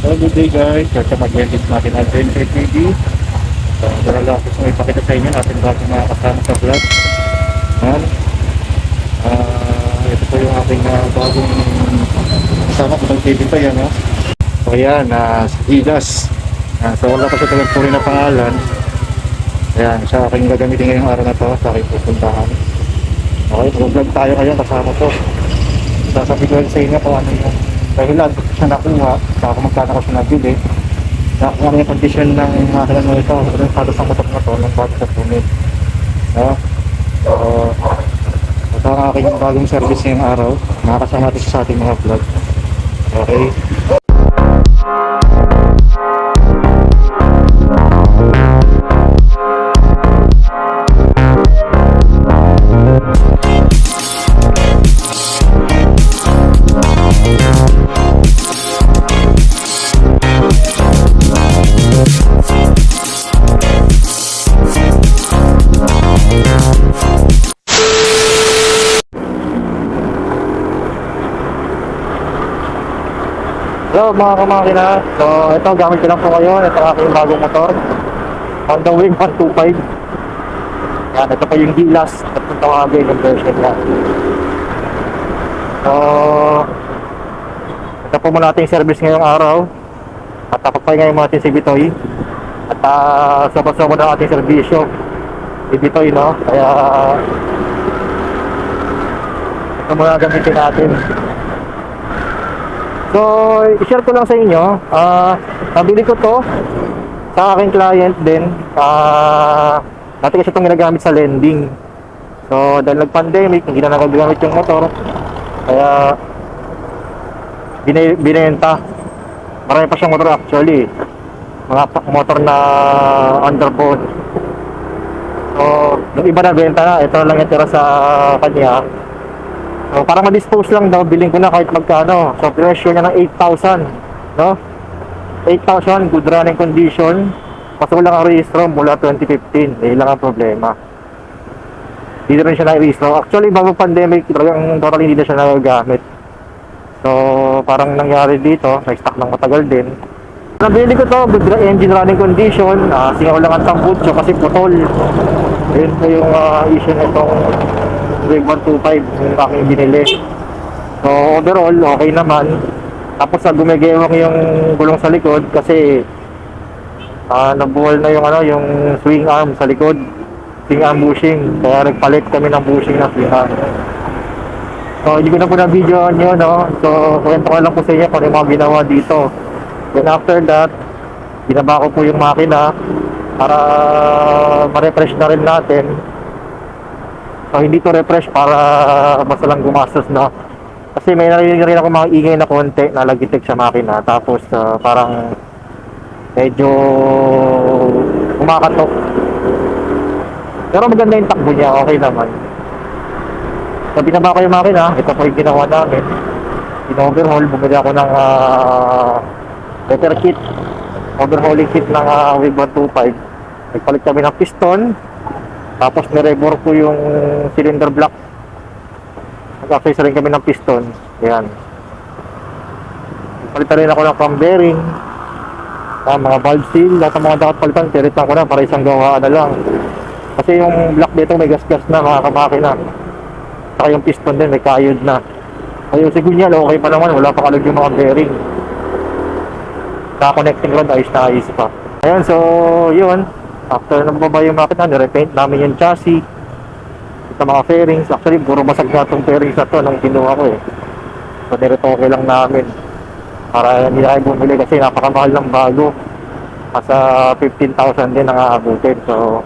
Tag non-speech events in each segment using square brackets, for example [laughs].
So, good day guys. Kasi mag-edit natin ang Adventure TV. So, dala lang ako sa ipakita sa inyo natin bago mga kasama sa vlog. Yan. Ah, ito po yung aking ah, bagong kasama ko ng TV pa yan. No? So, yan. Uh, si Gigas. Ah, so, wala pa siya talagang puri na pangalan. Ayan, siya aking gagamitin ngayong araw na to sa aking pupuntahan. Okay, mag-vlog tayo ngayon kasama to. Sasabihin ko sa inyo kung ano yung dahilan kung siya nakuha, saka kung magkano ko siya nabili. Na ano yung kondisyon ng makina mo ito, ano yung status ng motor na to, ng bago sa tunid. No? So, ito ang aking bagong service ngayong araw. Makakasama natin sa ating mga vlog. Okay. Hello mga kamakina. So ito gamit ko lang po ngayon. Ito aking bagong motor. Honda Wing 125. Yan, ito pa yung Gilas at kung tawagin yung version niya. So ito po muna ating service ngayong araw. At tapos ngayon mo natin si Bitoy. At uh, soba-soba na ating serbisyo. Si Bitoy, no? Kaya ito muna gamitin natin. So, i-share ko lang sa inyo. Ah, nabili ko to sa aking client din. Ah, dati kasi itong ginagamit sa lending. So, dahil nag-pandemic, hindi na nagagamit yung motor. Kaya, bine binenta. Marami pa siyang motor actually. Mga motor na underbone. So, yung iba na benta na, ito lang yung tira sa kanya. So, para ma-dispose lang daw, bilhin ko na kahit magkano. So, presyo niya ng 8,000. No? 8,000, good running condition. Kaso lang ang rehistro mula 2015. Eh, lang ang problema. Hindi rin siya na-rehistro. Actually, bago pandemic, talagang totally hindi na siya nagagamit. So, parang nangyari dito, na-stock ng matagal din. Nabili ko to, good engine running condition. Uh, singaw lang ang tambutso kasi putol. Yun po yung ah, issue nitong Wave 125 yung aking binili. So overall, okay naman. Tapos sa gumigewang yung gulong sa likod kasi ah nabuhol na yung ano, yung swing arm sa likod. Swing arm bushing. Kaya nagpalit kami ng bushing na swing arm. So hindi ko na po na video nyo, no? So kwento ko lang po sa inyo kung ano yung mga ginawa dito. Then after that, binaba ko po yung makina para ma-refresh na rin natin. So hindi to refresh para basta lang gumastos na. Kasi may narinig rin ako mga ingay na konti na lagitik sa makina. Tapos ah, parang medyo kumakatok. Pero maganda yung takbo niya, okay naman. So binaba ko yung makina, ito po yung ginawa namin. In-overhaul, bumili ako ng ah, better kit. Overhauling kit ng uh, Wave 125. Nagpalit kami ng piston, tapos nirebor ko yung cylinder block. Nag-access rin kami ng piston. Ayan. Palitan rin ako ng cam bearing. Ah, mga valve seal. Lahat ng mga dapat palitan, tiritan ko na para isang gawaan na lang. Kasi yung block dito may gas-gas na mga kamakina. Saka yung piston din may kayod na. Ay, yung sigunyal, okay pa naman. Wala pa kalag yung mga bearing. Sa connecting rod, ayos na ayos pa. Ayan, so, yun. After nababa yung makina, nirepaint namin yung chassis. Ito mga fairings. Actually, puro basag na itong fairings na to nung kinuha ko eh. So, niretoke lang namin. Para hindi na kayo bumili kasi napakamahal ng bago. Nasa 15,000 din ang aabutin. So,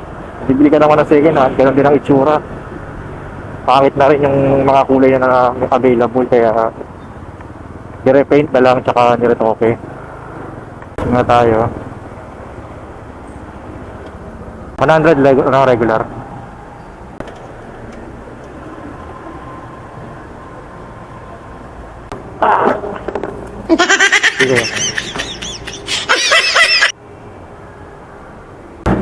bibili ka naman ng second hand, ganun din ang itsura. Pangit na rin yung mga kulay na available. Kaya, nirepaint na lang tsaka niretoke. Nga tayo. 100 leg- ano, regular. [laughs] Sige.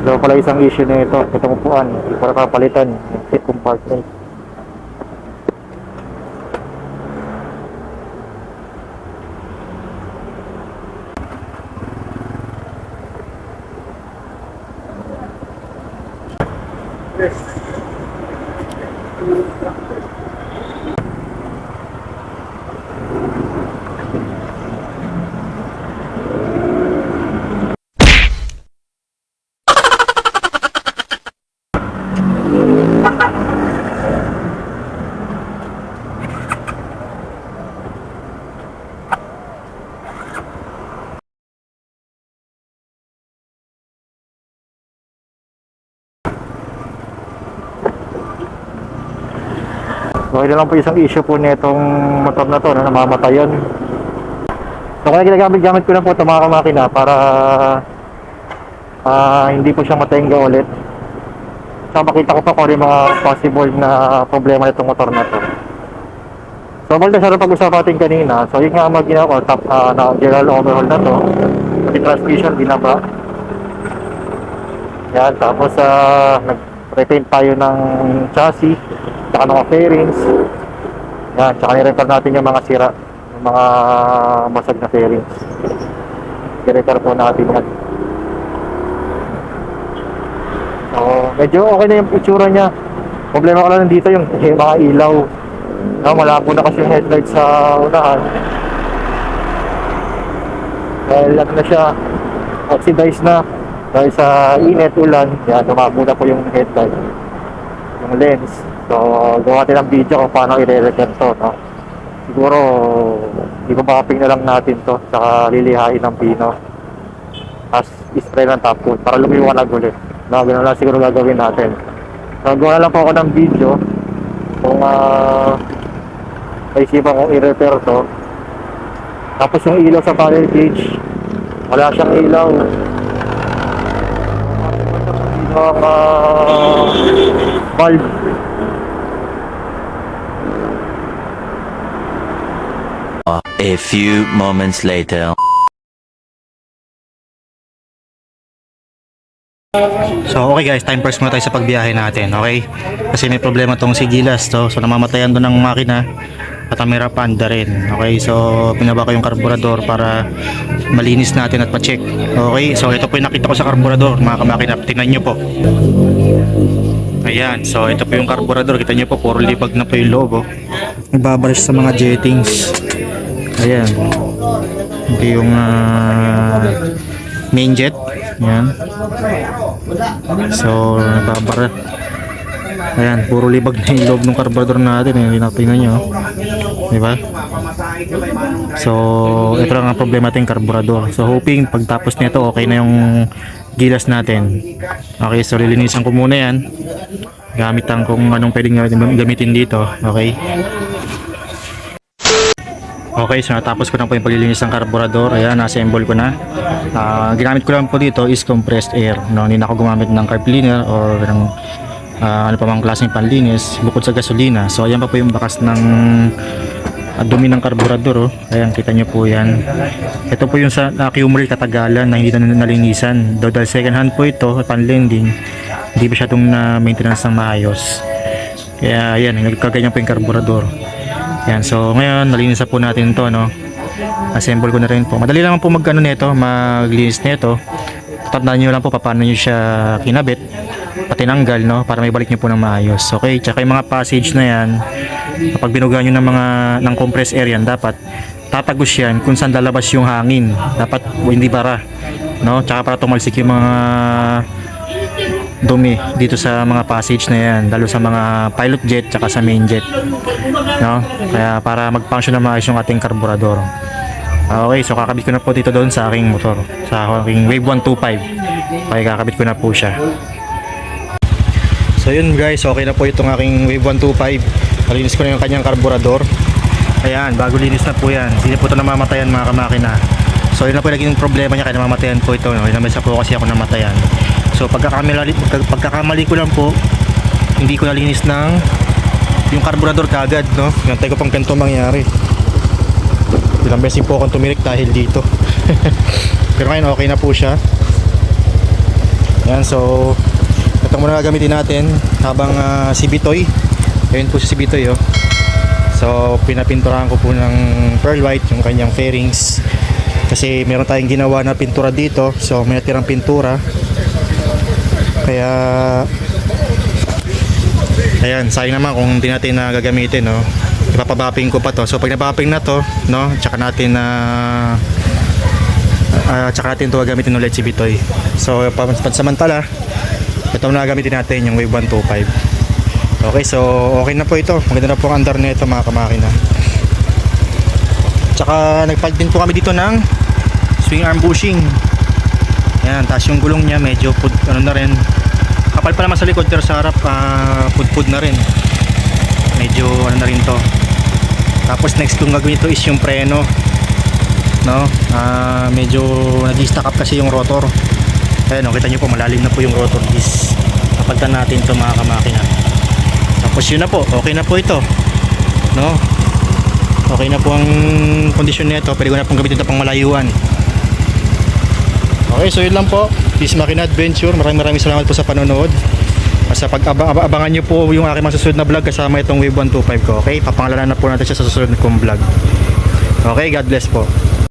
Daw pala isang issue na ito, itong upuan, hindi na yung seat compartment. So, yun lang po isang issue po nitong motor na to na namamatayan. So, kaya ginagamit-gamit ko lang po ito mga kamakina para ah, hindi po siya matenga ulit. So, makita ko pa kung ano yung mga possible na problema nitong motor na to. So, na siya ng pag-usap natin kanina. So, yun nga mga ginawa ko, top, ah, na general overhaul na to. Pati transmission, binaba. Yan, tapos ah, nag-repaint tayo ng chassis, tsaka mga fairings. Yan, tsaka ni-repair natin yung mga sira, yung mga masag na fairings. I-repair po natin yan. So, medyo okay na yung itsura niya. Problema ko lang dito yung, yung mga ilaw. No, malabo na kasi yung headlight sa unahan. Dahil ano na siya, oxidized na. Dahil sa init, ulan, yan, lumabo na po yung headlight. Yung lens. So, gawa natin ang video kung paano i-repair to, no? Siguro, i-bumping na lang natin to, saka lilihain ng pino. Tapos, spray ng top coat para lumiwanag ulit. No, ganun lang siguro gagawin natin. So, gawa lang po ako ng video kung ah naisipan kong i-repair to. Tapos yung ilaw sa panel gauge, wala siyang ilaw. Yung ah, valve. A few moments later. So okay guys, time first muna tayo sa pagbiyahe natin, okay? Kasi may problema tong si Gilas to, so namamatayan doon ng makina at ang mera panda rin, okay? So pinaba ko yung karburador para malinis natin at ma-check, okay? So ito po yung nakita ko sa karburador, mga kamakina, tingnan nyo po. Ayan, so ito po yung karburador, kita nyo po, puro libag na po yung loob, oh. Nagbabalis sa mga jettings. Ayan. Ito yung ah, main jet. Ayan. So, nababara. Ayan, puro libag na yung loob ng karburador natin. Eh. Tingnan nyo. Di ba? So, ito lang ang problema natin karburador. So, hoping pagtapos nito, okay na yung gilas natin. Okay, so lilinisan ko muna yan. Gamitan kung anong pwedeng gamitin dito. Okay. Okay, so natapos ko na po yung paglilinis ng karburador. Ayan, nasa-assemble ko na. Ah, ginamit ko lang po dito is compressed air. No? Hindi na ako gumamit ng carb cleaner or ng ah, ano pa mang klaseng panlinis bukod sa gasolina. So, ayan pa po yung bakas ng ah, dumi ng karburador. Oh. Ayan, kita nyo po yan. Ito po yung sa uh, Qmri katagalan na hindi na nalinisan. Though dahil second hand po ito, pan-lending, hindi pa siya itong na maintenance ng maayos. Kaya ayan, nagkaganyan po yung karburador. Yan, so ngayon nalinis na po natin to no. Assemble ko na rin po. Madali lang po magano nito, maglinis nito. Tandaan niyo lang po paano niyo siya kinabit, patinanggal no para may balik niyo po ng maayos. Okay, tsaka yung mga passage na yan, kapag binuga niyo ng mga ng compressed air yan, dapat tatagos yan kung saan lalabas yung hangin. Dapat hindi bara. No? Tsaka para tumalsik yung mga dumi dito sa mga passage na yan lalo sa mga pilot jet tsaka sa main jet no? Kaya para mag-function na maayos yung ating karburador. Okay so kakabit ko na po dito doon sa aking motor sa aking wave 125 okay kakabit ko na po siya. So yun guys okay na po itong aking wave 125 nalinis ko na yung kanyang karburador. Ayan bago linis na po yan. Hindi po ito namamatayan mga kamakina. So yun na po yung naging problema niya kaya namamatayan po ito. No? yun naman sa po kasi ako namatayan So pagkakamali, pagka- pagkakamali ko lang po, hindi ko nalinis ng yung karburador kagad, no? Nantay ko pang ganito mangyari. Ilang beses po akong tumirik dahil dito. [laughs] Pero ngayon okay na po siya. Yan, so ito muna gagamitin natin habang ah, si Bitoy. Ayun po si Bitoy, oh. So pinapinturahan ko po ng pearl white yung kanyang fairings. Kasi meron tayong ginawa na pintura dito. So may natirang pintura. Kaya Ayan, sayang naman kung hindi natin na gagamitin, no. Ipapabapping ko pa to. So pag nabapping na to, no, tsaka natin na ah, tsaka natin to gagamitin ulit si Bitoy. So pansamantala, ito na gagamitin natin yung Wave 125. Okay, so okay na po ito. Maganda na po ang andar nito mga kamakina. Tsaka nagpalit din po kami dito ng swing arm bushing. Yan, tapos yung gulong niya medyo pud, ano na rin. Kapal pa naman sa likod pero sa harap ah, pudpud na rin. Medyo ano na rin to. Tapos next kong gagawin ito is yung preno. No? Ah, medyo nag-stack up kasi yung rotor. Ayan, oh, kita nyo po malalim na po yung rotor is kapagtan natin to mga kamakina. Tapos yun na po, okay na po ito. No? Okay na po ang kondisyon nito. Pwede ko na pong gamitin ito pang malayuan. Okay, so yun lang po. This Makina Adventure. Maraming maraming salamat po sa panonood. Basta pag aba- nyo po yung aking mga susunod na vlog kasama itong Wave 125 ko. Okay, papangalanan na po natin siya sa susunod kong vlog. Okay, God bless po.